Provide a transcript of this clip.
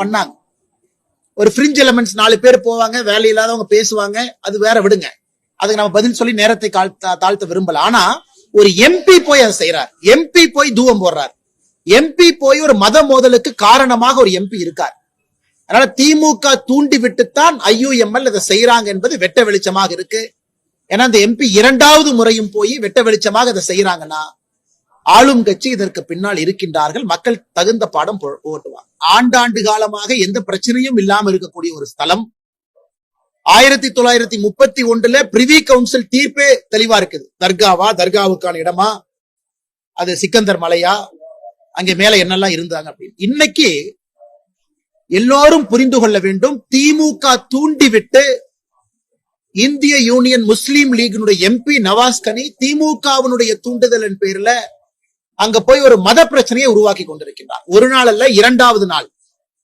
பண்ணாங்க. ஒரு fringe elements நாலு பேர் போவாங்க வேலை இல்லாதவங்க பேசுவாங்க அது வேற விடுங்க. அதுக்கு நம்ம பதில் சொல்லி நேரத்தை தாழ்த்த விரும்பல. ஆனா ஒரு எம்பி போய் அதை செய்யறார் எம்பி போய் தூவம் போடுறார். எம்பி போய் ஒரு மத மோதலுக்கு காரணமாக ஒரு எம்பி இருக்கார். அதனால திமுக தூண்டி விட்டுத்தான் ஐயூஎம்எல் இதை செய்யறாங்க என்பது வெட்ட வெளிச்சமாக இருக்கு. ஏன்னா அந்த எம்பி இரண்டாவது முறையும் போய் வெட்ட வெளிச்சமாக இதை செய்யறாங்கன்னா ஆளும் கட்சி இதற்கு பின்னால் இருக்கின்றார்கள். மக்கள் தகுந்த பாடம் போ- ஆண்டாண்டு காலமாக எந்த பிரச்சனையும் இல்லாம இருக்கக்கூடிய ஒரு ஸ்தலம். ஆயிரத்தி தொள்ளாயிரத்தி முப்பத்தி ஒன்றுல பிரிவி கவுன்சில் தீர்ப்பே தெளிவா இருக்குது. தர்காவா தர்காவுக்கான இடமா? அது சிக்கந்தர் மலையா? அங்க மேல என்னெல்லாம் இருந்தாங்க அப்படின்னு. இன்னைக்கு எல்லோரும் புரிந்து கொள்ள வேண்டும். திமுக தூண்டிவிட்டு இந்திய யூனியன் முஸ்லீம் லீகினுடைய எம்பி நவாஸ்கனி திமுகவினுடைய தூண்டுதலின் பேர்ல அங்க போய் ஒரு மத பிரச்சனையை உருவாக்கி கொண்டிருக்கின்றார். ஒரு நாள் அல்ல இரண்டாவது நாள்.